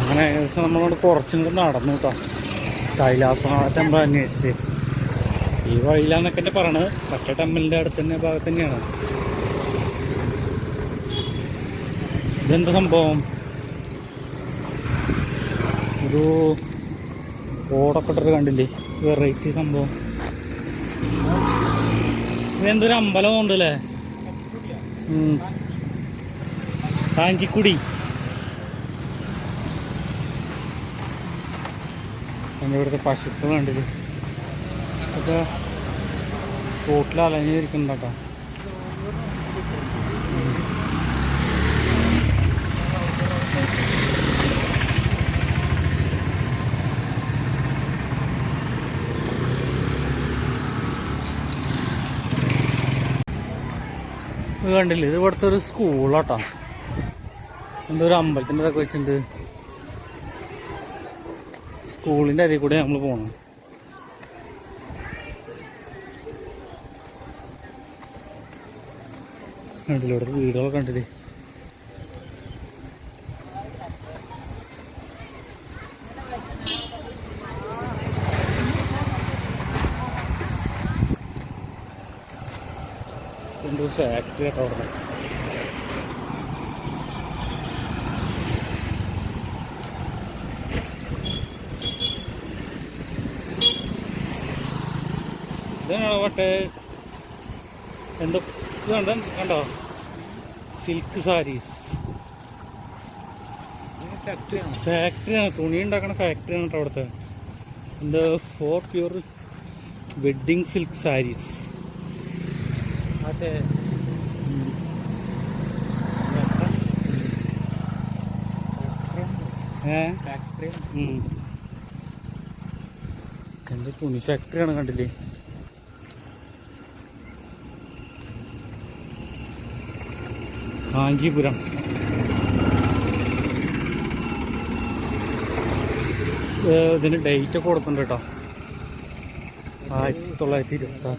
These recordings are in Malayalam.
അങ്ങനെ ഏകദേശം നമ്മളോട് കുറച്ചുകൂടെ നടന്നു കേട്ടോ കൈലാസനാഥ ടെമ്പിൾ അന്വേഷിച്ച്. ഈ വഴിയിലാന്നൊക്കെ തന്നെ പറയണത്. മറ്റേ ടെമ്പിളിന്റെ അടുത്ത് തന്നെ ഭാഗത്ത് തന്നെയാണ്. ഇതെന്താ സംഭവം? ഒരു ഓടൊക്കെ കണ്ടില്ലേ? വെറൈറ്റി സംഭവം. ഇതെന്തൊരു അമ്പലം ഉണ്ടല്ലേ. കാഞ്ചിക്കുടി. എന്റെ ഇവിടുത്തെ പശുക്കൾ കണ്ടില്ലേ? ഒക്കെ റോട്ടിൽ അലഞ്ഞിരിക്കുന്നുണ്ടോ ഇത് കണ്ടില്ലേ? ഇത് ഇവിടുത്തെ ഒരു സ്കൂളാട്ടോ എന്തോ ഒരു അമ്പലത്തിന്റെ ഇതൊക്കെ വെച്ചിട്ടുണ്ട്. സ്കൂളിന്റെ അതിൽ കൂടെ നമ്മൾ പോകണം കണ്ടില്ലേ വീടുകളൊക്കെ കണ്ടില്ലേ? ഫാക്ടറി കേട്ടോ അവിടെ. ഇതാവട്ടെ. എന്തോ കണ്ടോ? കണ്ടോ? സിൽക്ക് സാരീസ് ഫാക്ടറിയാണ് തുണി ഉണ്ടാക്കണ ഫാക്ടറിയാണ് കേട്ടോ അവിടുത്തെ. എന്താ for pure wedding silk saris അതെ. ഉം. തുണി ഫാക്ടറിയാണ് കണ്ടില്ലേ? കാഞ്ചീപുരം. ഇതിന് ഡേറ്റ് ഒക്കെ കൊടുക്കുന്നുണ്ട് കേട്ടോ ആയിരത്തി തൊള്ളായിരത്തി ഇരുപത്തി ആറ്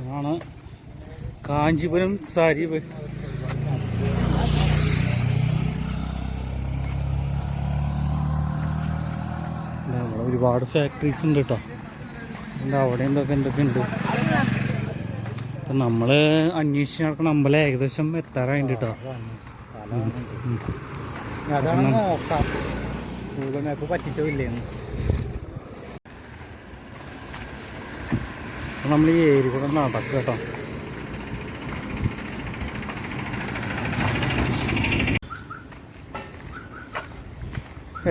ഇതാണ് കാഞ്ചീപുരം സാരി ഒരുപാട് ഫാക്ടറീസ് ഉണ്ട് കേട്ടോ എന്താ അവിടെ എന്തൊക്കെ എന്തൊക്കെ ഉണ്ട്? അപ്പം നമ്മൾ അന്വേഷിച്ച് നടക്കണം അമ്പലം ഏകദേശം എത്താറായിട്ട് കേട്ടോ ഉം. അതാണ് നോക്കാം. ഗൂഗിൾ മാപ്പ് പറ്റിച്ചോ ഇല്ലേന്ന്. അപ്പം നമ്മൾ ഈ ഏരിയ കൂടെ നടക്കുക കേട്ടോ.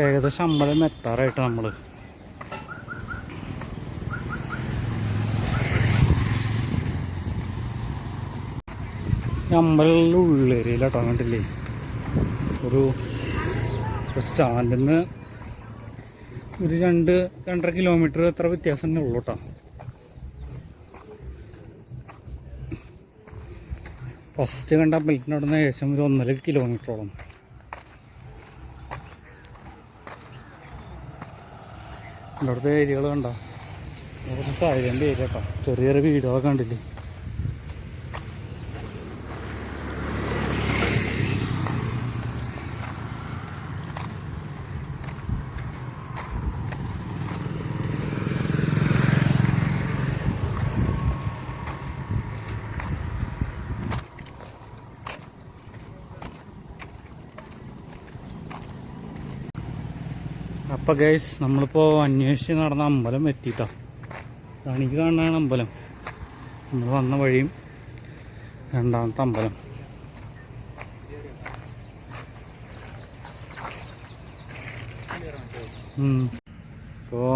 ഏകദേശം അമ്പലം എത്താറായിട്ട് നമ്മൾ അമ്പലങ്ങളുടെ ഉള്ളേരിയയിൽ കേട്ടോ കണ്ടില്ലേ? ഒരു സ്റ്റാൻഡിൽ നിന്ന് ഒരു രണ്ട് രണ്ടര കിലോമീറ്റർ എത്ര വ്യത്യാസം തന്നെ ഉള്ളൂ കേട്ടോ ഫസ്റ്റ് കണ്ട നിന്ന് ഏകദേശം ഒരു ഒന്നര കിലോമീറ്ററോളം. ഇവിടുത്തെ ഏരിയകൾ കണ്ടോ? കുറച്ച് സൈലന്റ് ഏരിയ കേട്ടോ ചെറിയ ചെറിയ വീടുകളൊക്കെ കണ്ടില്ലേ? അപ്പോൾ ഗൈസ് നമ്മളിപ്പോൾ അന്വേഷിച്ച് നടന്ന അമ്പലം എത്തിയിട്ടോ അതാണ് ഈ കാണുന്നതാണ് അമ്പലം. നമ്മൾ വന്ന വഴിയും രണ്ടാമത്തെ അമ്പലം. ഇപ്പോൾ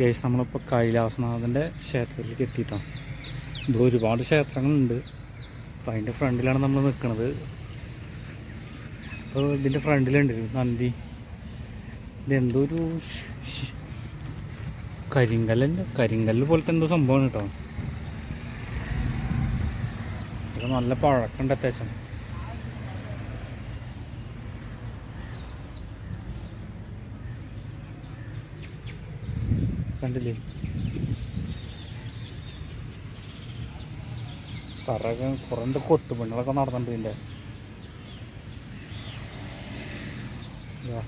ഗൈസ് നമ്മളിപ്പോൾ കൈലാസനാഥന്റെ ക്ഷേത്രത്തിലേക്ക് എത്തിയിട്ടാണ് ഇവിടെ ഒരുപാട് ക്ഷേത്രങ്ങളുണ്ട്. അപ്പോൾ അതിന്റെ ഫ്രണ്ടിലാണ് നമ്മൾ നിൽക്കുന്നത് അപ്പോൾ ഇതിന്റെ ഫ്രണ്ടിലുണ്ട് നന്ദി. ഇതെന്തോ ഒരു ഷ്- കരിങ്കല്ല് പോലത്തെ എന്തോ സംഭവമാണ് കേട്ടോ. ഇത് നല്ല പഴക്കമുണ്ട് അത്യാവശ്യം. കണ്ടില്ലേ? തറയൊക്കെ കുറേ കൊട്ടുപണികളൊക്കെ നടന്നിട്ടുണ്ട് ഇതിന്റെ ഇതാ.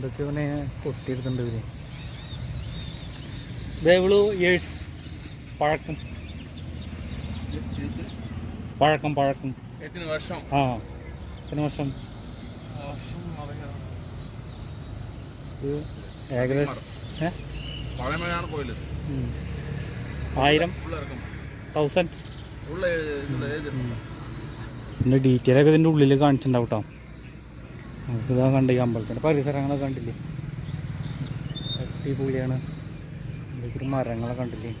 ഇതെന്തൊക്കെ ഇവനെ കൊത്തിയെടുക്കണ്ട ഇവർ. ഇയേഴ്സ് പഴക്കം. പഴക്കം പഴക്കം. എത്ര വർഷം? ആ എത്ര വർഷം? ഏകദേശം. ആയിരം തൗസൻഡ് ഡീറ്റെയിൽ ഒക്കെ ഇതിന്റെ ഉള്ളിൽ കാണിച്ചിട്ടുണ്ടാവും കേട്ടോ ഇതാ കണ്ട ഈ അമ്പലത്തിന്റെ പരിസരങ്ങളൊക്കെ കണ്ടില്ലേ? അടിപൊളിയാണ്. എന്തൊക്കെ മരങ്ങളൊക്കെ കണ്ടില്ലേ?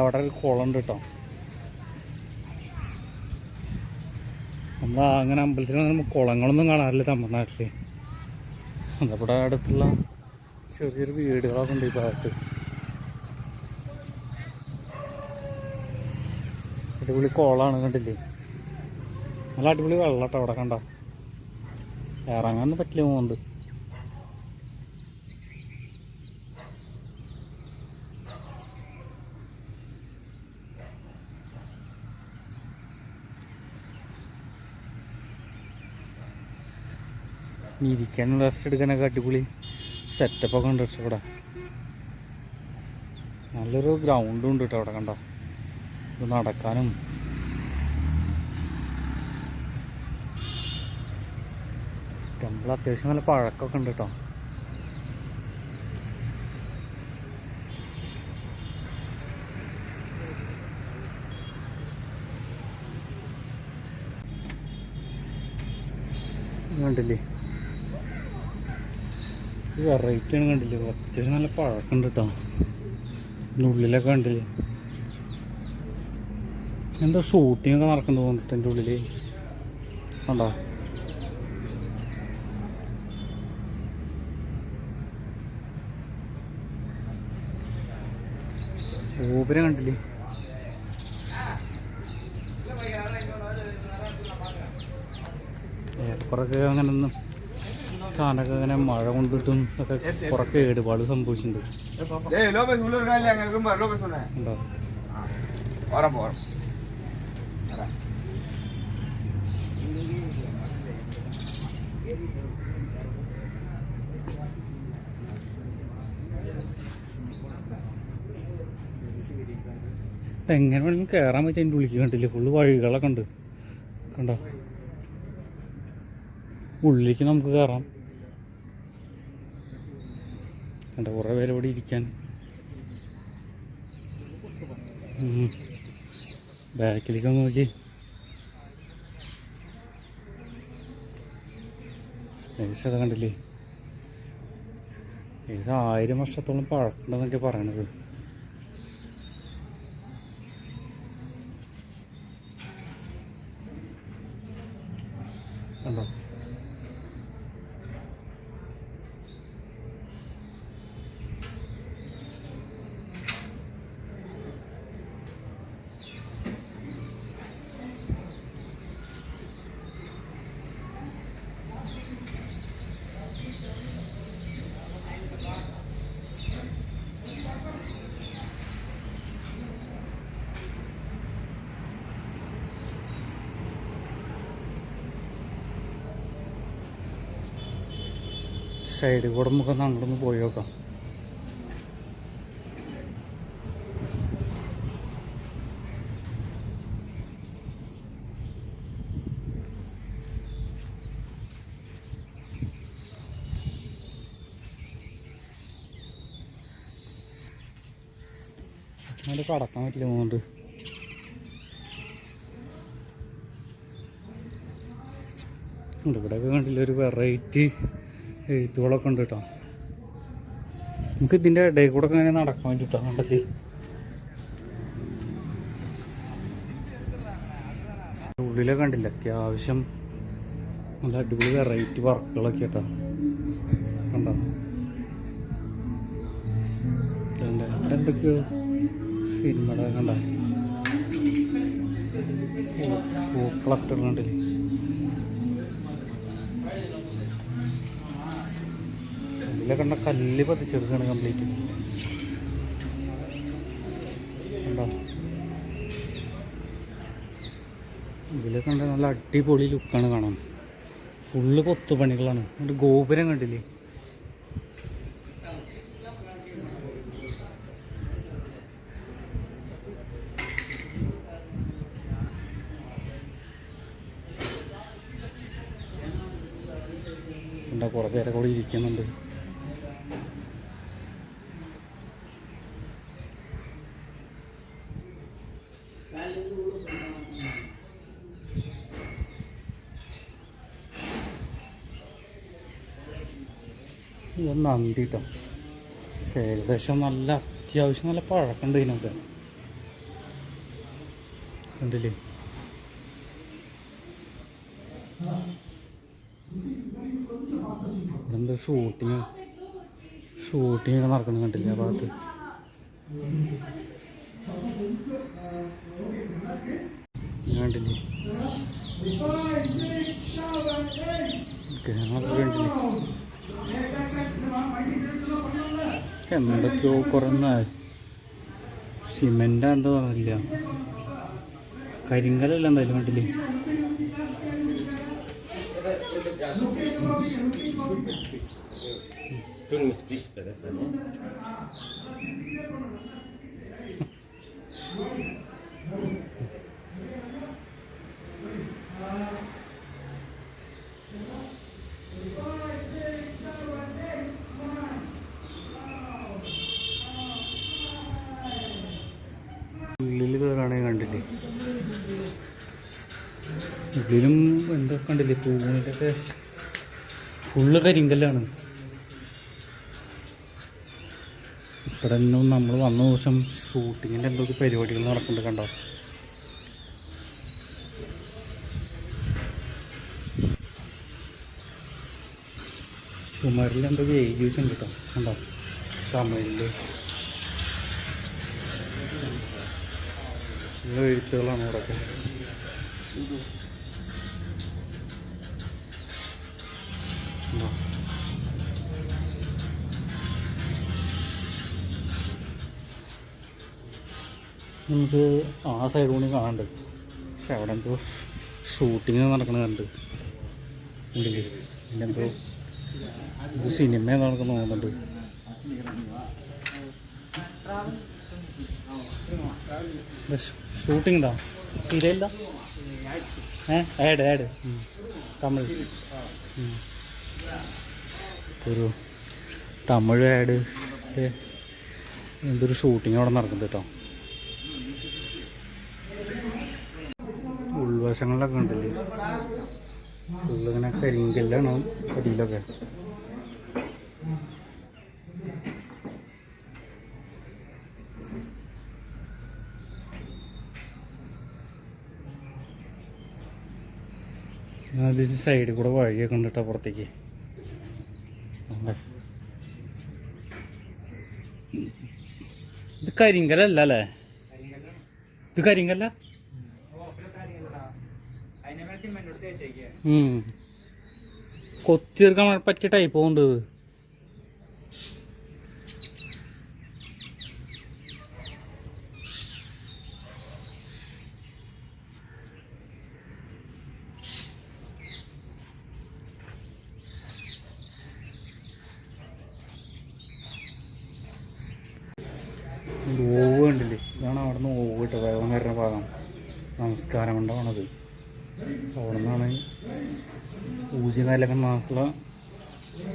അവിടെ ഒരു കുളം ഉണ്ട് കേട്ടോ. നമ്മൾ അങ്ങനെ അമ്പലത്തിൽ കുളങ്ങളൊന്നും കാണാറില്ല തമിഴ്നാട്ടിൽ അതവിടെ അടുത്തുള്ള ചെറിയ ചെറിയ വീടുകളൊക്കെ ഉണ്ട് ഈ ഭാഗത്ത്. അടിപൊളി കുളമാണ് കണ്ടില്ലേ? നല്ല അടിപൊളി വെള്ളം കേട്ടോ അവിടെ കണ്ട? ഇറങ്ങാനൊന്നും പറ്റില്ല ഇനി ഇരിക്കാനും റെസ്റ്റ് എടുക്കാനൊക്കെ അടിപൊളി സെറ്റപ്പൊക്കെ ഉണ്ട് കേട്ടോ ഇവിടെ. നല്ലൊരു ഗ്രൗണ്ടും ഉണ്ട് കേട്ടോ അവിടെ കണ്ടോ? ഇത് നടക്കാനും ടെമ്പിൾ അത്യാവശ്യം നല്ല പഴക്കമൊക്കെ ഉണ്ട് കേട്ടോ. കണ്ടില്ലേ? വെറൈറ്റി ആണ് കണ്ടില്ലേ? അത്യാവശ്യം നല്ല പഴക്കം ഉണ്ട് കേട്ടോ. ഉള്ളിലൊക്കെ കണ്ടില്ലേ? എന്താ ഷൂട്ടിംഗ് ഒക്കെ നടക്കുന്നു തോന്നിട്ട് ഉള്ളിൽ കണ്ടോ? ഗോപുരം കണ്ടില്ലേ? ഏറെക്കുറൊക്കെ അങ്ങനെ ഒന്നും സാധനമൊക്കെ അങ്ങനെ മഴ കൊണ്ടിട്ടും ഒക്കെ കുറെ കേടുപാട് സംഭവിച്ചിട്ടുണ്ട്. ഉണ്ടേ? ഉണ്ടോ ഓരം എങ്ങനെ വേണമെങ്കിലും കയറാൻ പറ്റും അതിന്റെ ഉള്ളിക്ക് കണ്ടില്ലേ? ഫുള്ള് വഴികളൊക്കെ ഉണ്ട്. കണ്ടോ? ഉള്ളിലേക്ക് നമുക്ക് കയറാം കണ്ടോ? കുറേ പേര് ഇവിടെ ഇരിക്കാൻ. ബാക്കിലേക്ക് നോക്കി. ഏകദേശം അത് കണ്ടില്ലേ? ഏകദേശം ആയിരം വർഷത്തോളം പഴക്കമുണ്ടെന്നൊക്കെ പറയണത് കണ്ടോ സൈഡിൽ കൂടെ നമുക്കൊന്ന് അങ്ങോട്ടൊന്ന് പോയി നോക്കാം. കടക്കാൻ പറ്റില്ല മോണ്ട്. ഇവിടെ കണ്ടില്ല ഒരു വെറൈറ്റി എഴുത്തുകളൊക്കെ ഉണ്ട് കേട്ടോ. നമുക്ക് ഇതിന്റെ ഇടയിൽ കൂടെ ഇങ്ങനെ നടക്കാൻ വേണ്ടിട്ടോ കണ്ടല്ലേ ഉള്ളിലെ കണ്ടില്ല അത്യാവശ്യം നല്ല അടിപൊളി വെറൈറ്റി വർക്കുകളൊക്കെ കേട്ടോ കണ്ടോ? എന്തൊക്കെയോ സിനിമയുടെ കണ്ട? പൂക്കളൊക്കെ കണ്ടില്ലേ ഇതിലെ കണ്ട കല്ല് പതിച്ചെടുക്കാണ് കംപ്ലീറ്റ് കണ്ടോ? കണ്ട നല്ല അടിപൊളി ലുക്കാണ് കാണാൻ. ഫുള്ള് കൊത്തുപണികളാണ്. എന്നിട്ട് ഗോപുരം കണ്ടില്ലേ? എന്താ കുറേ കൂടി ഇരിക്കുന്നുണ്ട്. ഇത് നന്ദി കേട്ടോ ഏകദേശം നല്ല അത്യാവശ്യം നല്ല പഴക്കുണ്ട് ഇതിനൊക്കെ കണ്ടില്ലേ? ഇവിടെ ഷൂട്ടിങ് ഷൂട്ടിങ് ഒക്കെ നടക്കണം കണ്ടില്ലേ ആ ഭാഗത്ത്? കണ്ടില്ലേ? എന്തൊക്കെയോ കുറഞ്ഞ സിമെന്റ് എന്താ പറഞ്ഞില്ല കരിങ്കലല്ല എന്തായാലും കണ്ടില്ലേ? Tu não me explica ഉള്ളിൽ കയറാണെങ്കിൽ കണ്ടില്ലേ? ഉള്ളിലും എന്തൊക്കെ കണ്ടില്ലേ? തൂണിലൊക്കെ ഫുള്ള് കരിങ്കല്ലാണ്. ഇവിടെ നിന്നും നമ്മൾ വന്ന ദിവസം ഷൂട്ടിങ്ങിന്റെ എന്തൊക്കെ പരിപാടികൾ നടക്കുന്നുണ്ട് കണ്ടോ? ചുമരിൽ എന്തൊക്കെ എഴുതി ഉണ്ട് കേട്ടോ കണ്ടോ? തമിഴിൽ നല്ല എഴുത്തുകളാണ് ഇവിടെ നമുക്ക് ആ സൈഡ് കൂടി കാണണ്ട് പക്ഷെ അവിടെ എന്തോ ഷൂട്ടിങ് നടക്കണ കണ്ട്. പിന്നെ എന്തോ സിനിമ നടക്കുന്ന തോന്നുന്നുണ്ട്. ഷൂട്ടിംഗ് ദാ സീരിയൽ ദാ ആഡ് ആഡ് തമിഴ്. ഒരു തമിഴ് ആഡ് എന്തൊരു ഷൂട്ടിംഗ് അവിടെ നടക്കുന്നത് കേട്ടോ. ഉൾവശങ്ങളിലൊക്കെ ഉണ്ടല്ലേ ഫുള്ളിങ്ങനെ കരിങ്കല്ലാണ് അടിയിലൊക്കെ അതിന് സൈഡിൽ കൂടെ വഴിയൊക്കെ ഉണ്ട് കേട്ടോ പുറത്തേക്ക്. ഇത് കരിങ്കലല്ല അല്ലേ? ഇത് കരിങ്കല്ല. കൊത്തിയെടുക്കാൻ പറ്റിയ ടൈപ്പ് ഉണ്ട് ഓവ് കണ്ടില്ലേ? ഇതാണ് അവിടെ നിന്ന് ഓവ് കിട്ടുക വെള്ളം വരുന്ന ഭാഗം. നമസ്കാരം കൊണ്ടാണത്. അവിടെ നിന്നാണ് ഊജികാലൊക്കെ നാട്ടിലെ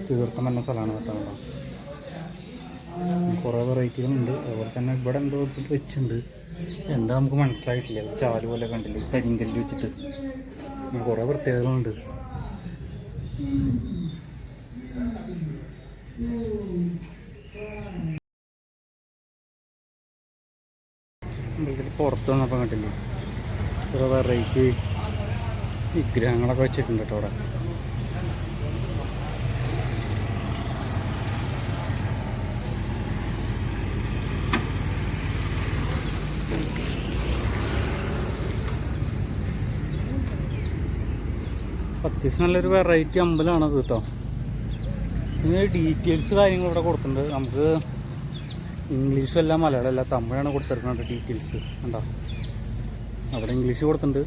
തീർത്ഥം എന്ന സ്ഥലമാണ് കേട്ടോ കുറേ വെറൈറ്റികളുണ്ട്. അതുപോലെ തന്നെ ഇവിടെ എന്തോ വെച്ചിട്ടുണ്ട്. എന്താ നമുക്ക് മനസ്സിലായിട്ടില്ല. ചാൽ പോലെ കണ്ടില്ലേ? കരിങ്കല്ല് വെച്ചിട്ട്. കുറേ പ്രത്യേകതകളുണ്ട്. ഇതിൽ പുറത്ത് വന്നപ്പോൾ കണ്ടില്ലേ? കുറേ വെറൈറ്റി വിഗ്രഹങ്ങളൊക്കെ വെച്ചിട്ടുണ്ട് കേട്ടോ അവിടെ. അത്യാവശ്യം നല്ലൊരു വെറൈറ്റി അമ്പലമാണത് കേട്ടോ. ഇതിന് ഡീറ്റെയിൽസ് കാര്യങ്ങൾ ഇവിടെ കൊടുത്തിട്ടുണ്ട്. നമുക്ക് ഇംഗ്ലീഷും അല്ല മലയാളം അല്ല തമിഴാണ് കൊടുത്തിരിക്കുന്നത് ഡീറ്റെയിൽസ് കണ്ടോ? അവിടെ ഇംഗ്ലീഷ് കൊടുത്തിട്ടുണ്ട്.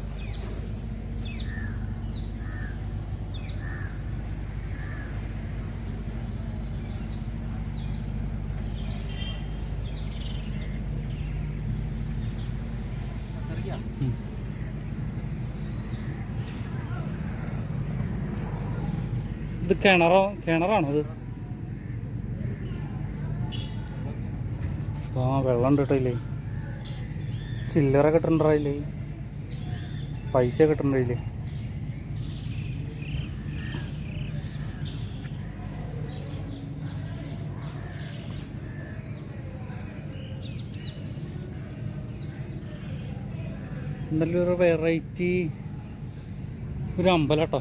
ഇത് കിണറോ? കിണറാണോ ഇത്? ആ വെള്ളം ഉണ്ട് ചില്ലറ കിട്ടണ്ടായില്ലേ പൈസ കിട്ടണ്ടായില്ലേ? നല്ലൊരു വെറൈറ്റി ഒരു അമ്പലട്ടോ